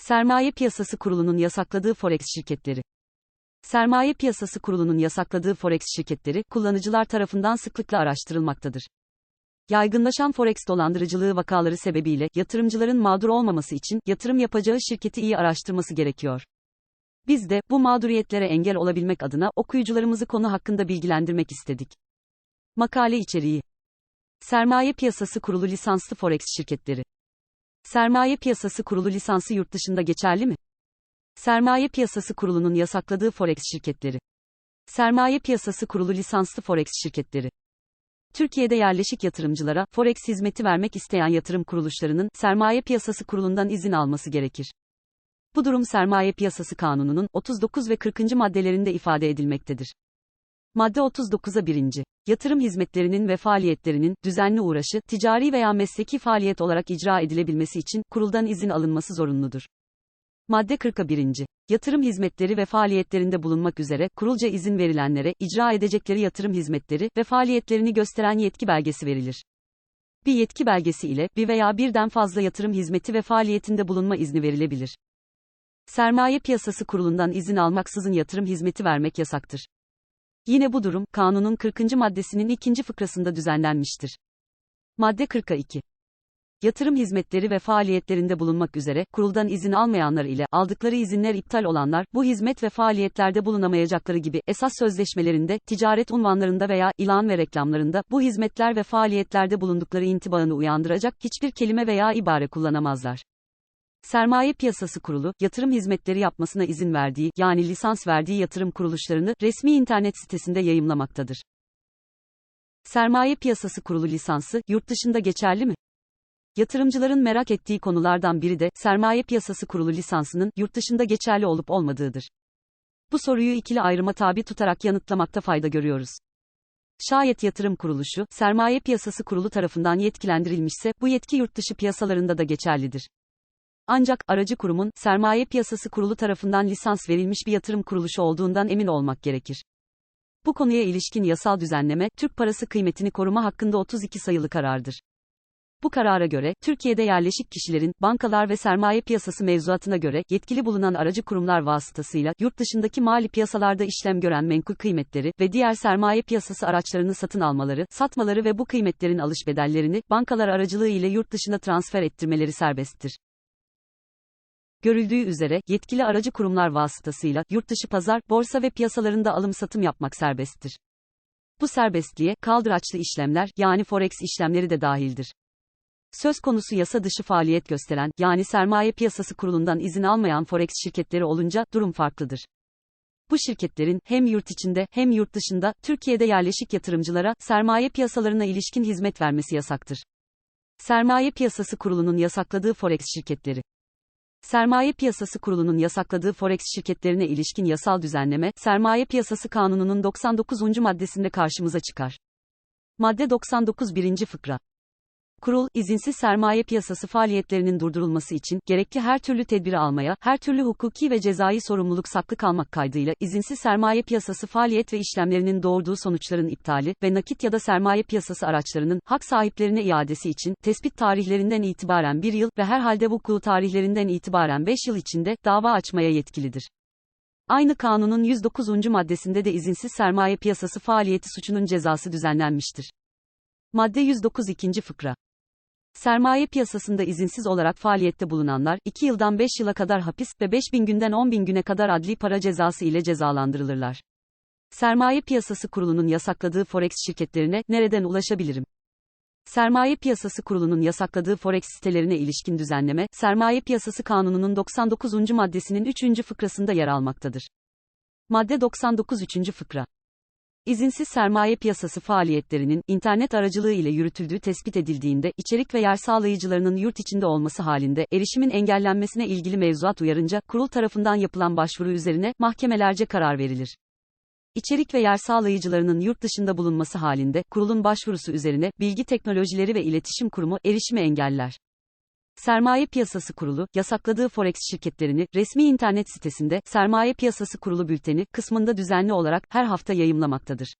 Sermaye Piyasası Kurulu'nun yasakladığı forex şirketleri. Sermaye Piyasası Kurulu'nun yasakladığı forex şirketleri kullanıcılar tarafından sıklıkla araştırılmaktadır. Yaygınlaşan forex dolandırıcılığı vakaları sebebiyle yatırımcıların mağdur olmaması için yatırım yapacağı şirketi iyi araştırması gerekiyor. Biz de bu mağduriyetlere engel olabilmek adına okuyucularımızı konu hakkında bilgilendirmek istedik. Makale içeriği Sermaye Piyasası Kurulu lisanslı forex şirketleri Sermaye Piyasası Kurulu lisansı yurt dışında geçerli mi? Sermaye Piyasası Kurulu'nun yasakladığı forex şirketleri. Sermaye Piyasası Kurulu lisanslı forex şirketleri. Türkiye'de yerleşik yatırımcılara forex hizmeti vermek isteyen yatırım kuruluşlarının Sermaye Piyasası Kurulu'ndan izin alması gerekir. Bu durum Sermaye Piyasası Kanunu'nun 39 ve 40. maddelerinde ifade edilmektedir. Madde 39'a 1. Yatırım hizmetlerinin ve faaliyetlerinin düzenli uğraşı, ticari veya mesleki faaliyet olarak icra edilebilmesi için kuruldan izin alınması zorunludur. Madde 40'a 1. Yatırım hizmetleri ve faaliyetlerinde bulunmak üzere kurulca izin verilenlere icra edecekleri yatırım hizmetleri ve faaliyetlerini gösteren yetki belgesi verilir. Bir yetki belgesi ile bir veya birden fazla yatırım hizmeti ve faaliyetinde bulunma izni verilebilir. Sermaye Piyasası Kurulu'ndan izin almaksızın yatırım hizmeti vermek yasaktır. Yine bu durum, kanunun 40. maddesinin ikinci fıkrasında düzenlenmiştir. Madde 42. Yatırım hizmetleri ve faaliyetlerinde bulunmak üzere, kuruldan izin almayanlar ile, aldıkları izinler iptal olanlar, bu hizmet ve faaliyetlerde bulunamayacakları gibi, esas sözleşmelerinde, ticaret unvanlarında veya, ilan ve reklamlarında, bu hizmetler ve faaliyetlerde bulundukları intibaını uyandıracak, hiçbir kelime veya ibare kullanamazlar. Sermaye Piyasası Kurulu, yatırım hizmetleri yapmasına izin verdiği, yani lisans verdiği yatırım kuruluşlarını, resmi internet sitesinde yayımlamaktadır. Sermaye Piyasası Kurulu lisansı, yurt dışında geçerli mi? Yatırımcıların merak ettiği konulardan biri de, Sermaye Piyasası Kurulu lisansının, yurt dışında geçerli olup olmadığıdır. Bu soruyu ikili ayrıma tabi tutarak yanıtlamakta fayda görüyoruz. Şayet yatırım kuruluşu, Sermaye Piyasası Kurulu tarafından yetkilendirilmişse, bu yetki yurt dışı piyasalarında da geçerlidir. Ancak, aracı kurumun, Sermaye Piyasası Kurulu tarafından lisans verilmiş bir yatırım kuruluşu olduğundan emin olmak gerekir. Bu konuya ilişkin yasal düzenleme, Türk parası kıymetini koruma hakkında 32 sayılı karardır. Bu karara göre, Türkiye'de yerleşik kişilerin, bankalar ve sermaye piyasası mevzuatına göre, yetkili bulunan aracı kurumlar vasıtasıyla, yurt dışındaki mali piyasalarda işlem gören menkul kıymetleri ve diğer sermaye piyasası araçlarını satın almaları, satmaları ve bu kıymetlerin alış bedellerini, bankalar aracılığı ile yurt dışına transfer ettirmeleri serbesttir. Görüldüğü üzere, yetkili aracı kurumlar vasıtasıyla, yurt dışı pazar, borsa ve piyasalarında alım-satım yapmak serbesttir. Bu serbestliğe, kaldıraçlı işlemler, yani forex işlemleri de dahildir. Söz konusu yasa dışı faaliyet gösteren, yani sermaye piyasası kurulundan izin almayan forex şirketleri olunca, durum farklıdır. Bu şirketlerin, hem yurt içinde, hem yurt dışında, Türkiye'de yerleşik yatırımcılara, sermaye piyasalarına ilişkin hizmet vermesi yasaktır. Sermaye Piyasası Kurulu'nun yasakladığı forex şirketleri Sermaye Piyasası Kurulu'nun yasakladığı forex şirketlerine ilişkin yasal düzenleme, Sermaye Piyasası Kanunu'nun 99. maddesinde karşımıza çıkar. Madde 99 1. Fıkra Kurul, izinsiz sermaye piyasası faaliyetlerinin durdurulması için, gerekli her türlü tedbiri almaya, her türlü hukuki ve cezai sorumluluk saklı kalmak kaydıyla, izinsiz sermaye piyasası faaliyet ve işlemlerinin doğurduğu sonuçların iptali ve nakit ya da sermaye piyasası araçlarının, hak sahiplerine iadesi için, tespit tarihlerinden itibaren bir yıl ve herhalde vuku tarihlerinden itibaren 5 yıl içinde, dava açmaya yetkilidir. Aynı kanunun 109. maddesinde de izinsiz sermaye piyasası faaliyeti suçunun cezası düzenlenmiştir. Madde 109 2. fıkra Sermaye piyasasında izinsiz olarak faaliyette bulunanlar, 2 yıldan 5 yıla kadar hapis ve 5 bin günden 10 bin güne kadar adli para cezası ile cezalandırılırlar. Sermaye Piyasası Kurulu'nun yasakladığı forex şirketlerine nereden ulaşabilirim? Sermaye Piyasası Kurulu'nun yasakladığı forex sitelerine ilişkin düzenleme, Sermaye Piyasası Kanunu'nun 99. maddesinin 3. fıkrasında yer almaktadır. Madde 99 3. fıkra İzinsiz sermaye piyasası faaliyetlerinin, internet aracılığı ile yürütüldüğü tespit edildiğinde, içerik ve yer sağlayıcılarının yurt içinde olması halinde, erişimin engellenmesine ilgili mevzuat uyarınca, kurul tarafından yapılan başvuru üzerine, mahkemelerce karar verilir. İçerik ve yer sağlayıcılarının yurt dışında bulunması halinde, kurulun başvurusu üzerine, Bilgi Teknolojileri ve İletişim Kurumu, erişimi engeller. Sermaye Piyasası Kurulu, yasakladığı forex şirketlerini, resmi internet sitesinde, Sermaye Piyasası Kurulu bülteni, kısmında düzenli olarak, her hafta yayımlamaktadır.